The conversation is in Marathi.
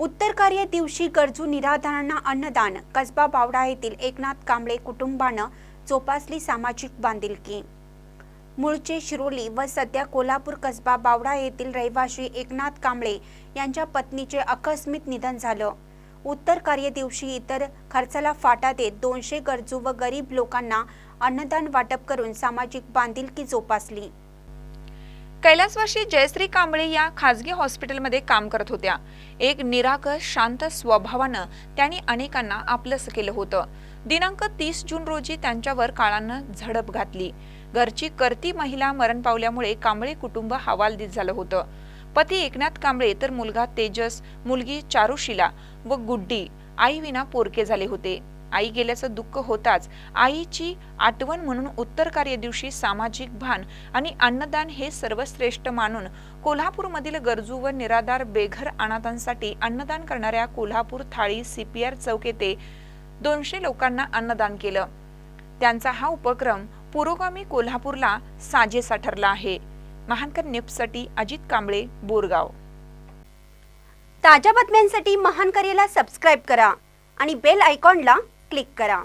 उत्तर कार्य दिवशी गरजू निराधारांना अन्नदान. कसबा बावडा येथील एकनाथ कांबळे कुटुंबानं जोपासली सामाजिक बांधिलकी. मूळचे शिरोली व सध्या कोल्हापूर कसबा बावडा येथील रहिवाशी एकनाथ कांबळे यांच्या पत्नीचे आकस्मिक निधन झालं. उत्तर कार्य दिवशी इतर खर्चाला फाटा देत दोनशे गरजू व गरीब लोकांना अन्नदान वाटप करून सामाजिक बांधिलकी जोपासली. कैलासवाशी जयश्री कांबळे या खासगी हॉस्पिटलमध्ये काम करत होत्या. एक निराकस शांत स्वभावानं त्यांनी अनेकांना आपलंसं केलं होतं. दिनांक तीस जून रोजी त्यांच्यावर काळानं झडप घातली. घरची करती महिला मरण पावल्यामुळे कांबळे कुटुंब हवालदित झालं होतं. पती एकनाथ कांबळे तर मुलगा तेजस मुलगी चारुशिला व गुड्डी आईविना पोरके झाले होते. आई गेल्याचं दुःख होताच. आईची आठवण म्हणून उत्तर कार्य दिवशी सामाजिक भान आणि अन्नदान हे सर्वश्रेष्ठ मानून कोल्हापूरमधील गरजू व निराधार बेघर अनाथांसाठी अन्नदान करणाऱ्या कोल्हापूर थाळी सीपीआर चौक येथे दोनशे लोकांना अन्नदान केलं. त्यांचा हा उपक्रम पुरोगामी कोल्हापूरला साजेसा ठरला आहे. महानकर न्यूजसाठी अजित कांबळे बोरगाव. ताज्या बातम्यांसाठी महानकरेला सबस्क्राईब करा आणि बेल आयकॉनला क्लिक करा.